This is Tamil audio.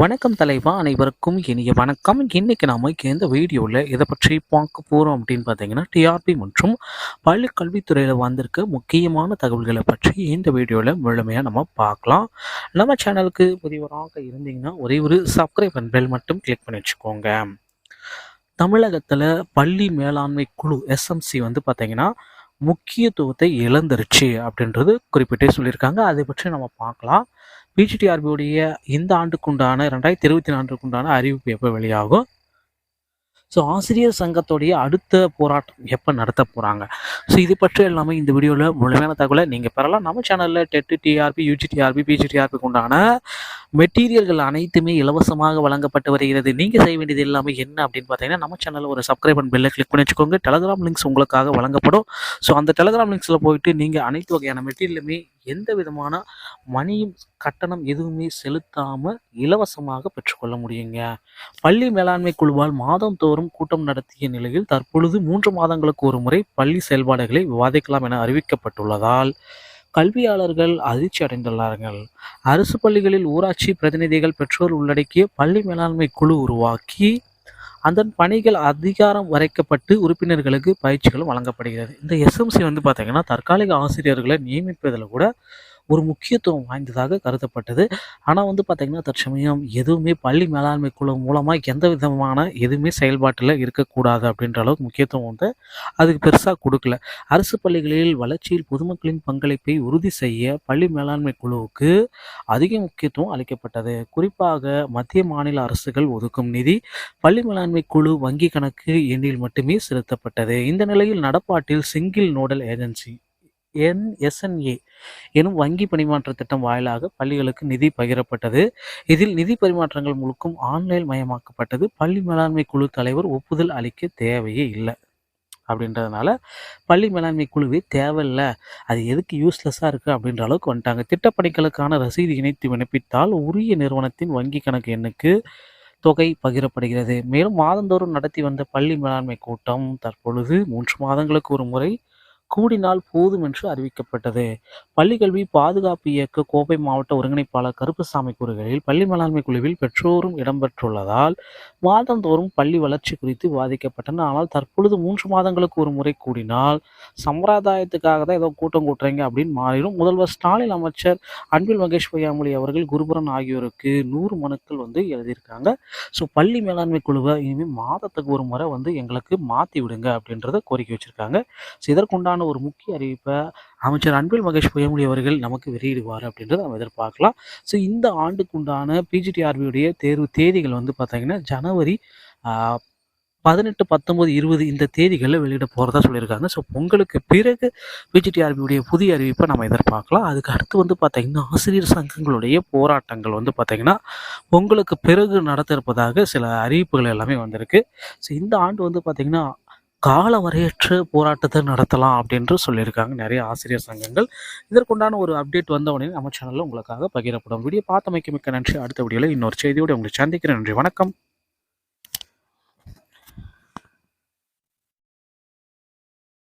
வணக்கம் தலைவா அனைவருக்கும் இனிய வணக்கம். இன்னைக்கு நாம இந்த வீடியோவில் இதை பற்றி பார்க்க போகிறோம் அப்படின்னு பார்த்தீங்கன்னா டிஆர்பி மற்றும் பள்ளி கல்வித்துறையில் வந்திருக்க முக்கியமான தகவல்களை பற்றி இந்த வீடியோவில் முழுமையாக நம்ம பார்க்கலாம். நம்ம சேனலுக்கு புதியவராக இருந்தீங்கன்னா ஒரே ஒரு சப்ஸ்கிரைப் அண்ட் பெல் மட்டும் கிளிக் பண்ணி வச்சுக்கோங்க. தமிழகத்தில் பள்ளி மேலாண்மை குழு எஸ்எம்சி வந்து பார்த்தீங்கன்னா முக்கியத்துவத்தை இழந்துருச்சு அப்படின்றது குறிப்பிட்டே சொல்லியிருக்காங்க. அதை பற்றி நம்ம பார்க்கலாம். பிஜிடிஆர்பியுடைய இந்த ஆண்டுக்குண்டான ரெண்டாயிரத்தி இருபத்தி நான்குக்குண்டான அறிவிப்பு எப்போ வெளியாகும்? ஸோ ஆசிரியர் சங்கத்துடைய அடுத்த போராட்டம் எப்போ நடத்த போகிறாங்க ஸோ இது பற்றி எல்லாமே இந்த வீடியோவில் முழுமையான தகவலை நீங்கள் பெறலாம். நம்ம சேனலில் டெட்டு டிஆர்பி யூஜிடிஆர்பி பிஜிடிஆர்பிக்கு உண்டான மெட்டீரியல்கள் அனைத்துமே இலவசமாக வழங்கப்பட்டு வருகிறது. நீங்கள் செய்ய வேண்டியது எல்லாமே என்ன அப்படின்னு பார்த்தீங்கன்னா நம்ம சேனலில் ஒரு சப்ஸ்கிரைப் அண்ட் பெல்லை கிளிக் பண்ணி வச்சுக்கோங்க. டெலகிராம் லிங்க்ஸ் உங்களுக்காக வழங்கப்படும். ஸோ அந்த டெலகிராம் லிங்க்ஸில் போயிட்டு நீங்கள் அனைத்து வகையான மெட்டீரியலுமே எந்த விதமான மணியும் கட்டணம் எதுவுமே செலுத்தாமல் இலவசமாக பெற்றுக்கொள்ள முடியுங்க. பள்ளி மேலாண்மை குழுவால் மாதந்தோறும் கூட்டம் நடத்திய நிலையில் தற்பொழுது மூன்று மாதங்களுக்கு ஒரு முறை பள்ளி செயல்பாடுகளை விவாதிக்கலாம் என அறிவிக்கப்பட்டுள்ளதால் கல்வியாளர்கள் அதிர்ச்சி அடைந்துள்ளார்கள். அரசு பள்ளிகளில் ஊராட்சி பிரதிநிதிகள் பெற்றோர் உள்ளடக்கிய பள்ளி மேலாண்மை குழு உருவாக்கி அதன் பணிகள் அதிகாரம் வரைக்கப்பட்டு உறுப்பினர்களுக்கு பயிற்சிகளும் வழங்கப்படுகிறது. இந்த எஸ்எம்சி வந்து பார்த்தீங்கன்னா தற்காலிக ஆசிரியர்களை நியமிப்பதில் கூட ஒரு முக்கியத்துவம் வாய்ந்ததாக கருதப்பட்டது. ஆனால் வந்து பார்த்திங்கன்னா தற்சமயம் எதுவுமே பள்ளி மேலாண்மை குழு மூலமாக எந்த விதமான எதுவுமே செயல்பாட்டில் இருக்கக்கூடாது அப்படின்ற அளவுக்கு முக்கியத்துவம் வந்து அதுக்கு பெருசாக கொடுக்கல. அரசு பள்ளிகளில் வளர்ச்சியில் பொதுமக்களின் பங்களிப்பை உறுதி செய்ய பள்ளி மேலாண்மை குழுவுக்கு அதிக முக்கியத்துவம் அளிக்கப்பட்டது. குறிப்பாக மத்திய மாநில அரசுகள் ஒதுக்கும் நிதி பள்ளி மேலாண்மை குழு வங்கி கணக்கு எண்ணில் மட்டுமே செலுத்தப்பட்டது. இந்த நிலையில் நடப்பாட்டில் சிங்கிள் நோடல் ஏஜென்சி என்எஸ்என்ஏ எனும் வங்கி பரிமாற்ற திட்டம் வாயிலாக பள்ளிகளுக்கு நிதி பகிரப்பட்டது. இதில் நிதி பரிமாற்றங்கள் முழுக்கும் ஆன்லைன் மயமாக்கப்பட்டது. பள்ளி மேலாண்மை குழு தலைவர் ஒப்புதல் அளிக்க தேவையே இல்லை. அப்படின்றதுனால பள்ளி மேலாண்மை குழுவே தேவையில்லை. அது எதுக்கு யூஸ்லெஸ்ஸாக இருக்குது அப்படின்ற அளவுக்கு வந்துட்டாங்க. திட்டப்பணிகளுக்கான ரசீது இணைத்து விண்ணப்பித்தால் உரிய நிறுவனத்தின் வங்கி கணக்கு எண்ணுக்கு தொகை பகிரப்படுகிறது. மேலும் மாதந்தோறும் நடத்தி வந்த பள்ளி மேலாண்மை கூட்டம் தற்பொழுது மூன்று மாதங்களுக்கு ஒரு முறை கூடினால் போதும் என்று அறிவிக்கப்பட்டது. பள்ளிக்கல்வி பாதுகாப்பு இயக்க கோவை மாவட்ட ஒருங்கிணைப்பாளர் கருப்புசாமி கூறுகையில் பள்ளி மேலாண்மை குழுவில் பெற்றோரும் இடம்பெற்றுள்ளதால் மாதந்தோறும் பள்ளி வளர்ச்சி குறித்து விவாதிக்கப்பட்டன. ஆனால் தற்பொழுது மூன்று மாதங்களுக்கு ஒரு முறை கூடினால் சம்பிரதாயத்துக்காக தான் ஏதோ கூட்டம் கூட்டுறீங்க அப்படின்னு மாறிடும். முதல்வர் ஸ்டாலின் அமைச்சர் அன்பில் மகேஷ் பொய்யாமொழி அவர்கள் குருபரன் ஆகியோருக்கு நூறு மனுக்கள் வந்து எழுதியிருக்காங்க. ஸோ பள்ளி மேலாண்மை குழுவை இனிமேல் மாதத்துக்கு ஒரு முறை வந்து எங்களுக்கு மாற்றி விடுங்க அப்படின்றத கோரிக்கை வச்சுருக்காங்க. ஸோ இதற்குண்டான ஒரு முக்கிய அறிவிப்பை அமைச்சர் அன்பில் மகேஷ் பொய்யமொழி அவர்கள் நமக்கு வெளியிடுவார் அப்படின்றத நம்ம எதிர்பார்க்கலாம். ஸோ இந்த ஆண்டுக்குண்டான பிஜிடிஆர்பியுடைய தேர்வு தேதிகள் வந்து பார்த்திங்கன்னா ஜனவரி பதினெட்டு பத்தொம்போது இருபது இந்த தேதிகளில் வெளியிட போகிறதா சொல்லியிருக்காங்க. ஸோ பொங்கலுக்கு பிறகு பிஜிடிஆர்பியுடைய புதிய அறிவிப்பை நம்ம எதிர்பார்க்கலாம். அதுக்கு அடுத்து வந்து பார்த்திங்கன்னா ஆசிரியர் சங்கங்களுடைய போராட்டங்கள் வந்து பார்த்திங்கன்னா பொங்கலுக்கு பிறகு நடத்த இருப்பதாக சில அறிவிப்புகள் எல்லாமே வந்திருக்கு. ஸோ இந்த ஆண்டு வந்து பார்த்திங்கன்னா கால வரையற்ற போராட்டத்தை நடத்தலாம் அப்படின்று சொல்லியிருக்காங்க. நிறைய ஆசிரியர் சங்கங்கள். இதற்குண்டான ஒரு அப்டேட் வந்த உடனே நம்ம சேனலில் உங்களுக்காக பகிரப்படும். வீடியோ பார்த்தமைக்கு மிக்க நன்றி. அடுத்த வீடியோவில் இன்னொரு செய்தியோடு உங்களை சந்திக்கிறேன். நன்றி. வணக்கம்.